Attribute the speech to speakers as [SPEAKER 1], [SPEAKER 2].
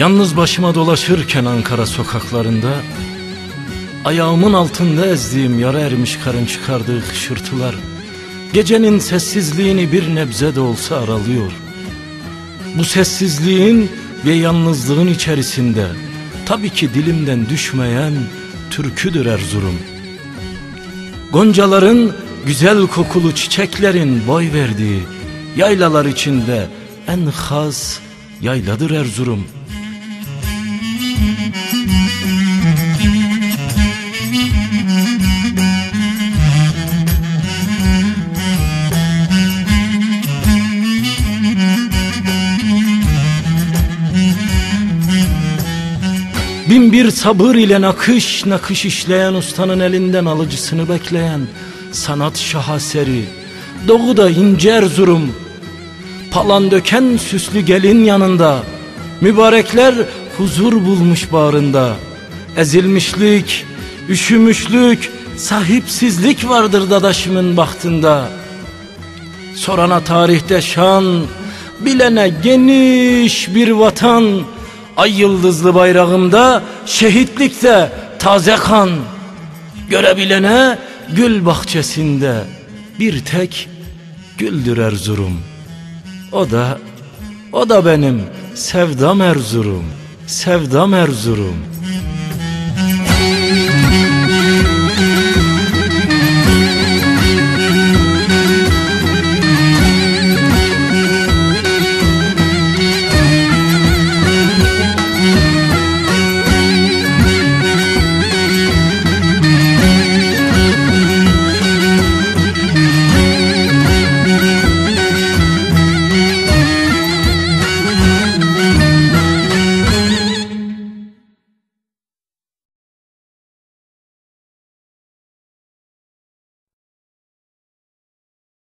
[SPEAKER 1] Yalnız başıma dolaşırken Ankara sokaklarında Ayağımın altında ezdiğim yara ermiş karın çıkardığı hışırtılar Gecenin sessizliğini bir nebze de olsa aralıyor. Bu sessizliğin ve yalnızlığın içerisinde Tabii ki dilimden düşmeyen türküdür Erzurum. Goncaların güzel kokulu çiçeklerin boy verdiği Yaylalar içinde en has yayladır Erzurum Bin bir sabır ile nakış nakış işleyen ustanın elinden alıcısını bekleyen sanat şahaseri. Doğuda ince Erzurum. Palan döken süslü gelin yanında. Mübarekler huzur bulmuş bağrında. Ezilmişlik, üşümüşlük, sahipsizlik vardır dadaşımın bahtında. Sorana tarihte şan, bilene geniş bir vatan. Ay yıldızlı bayrağımda şehitlikte taze kan. Görebilene gül bahçesinde bir tek güldür Erzurum. O da, o da benim sevdam Erzurum, sevdam Erzurum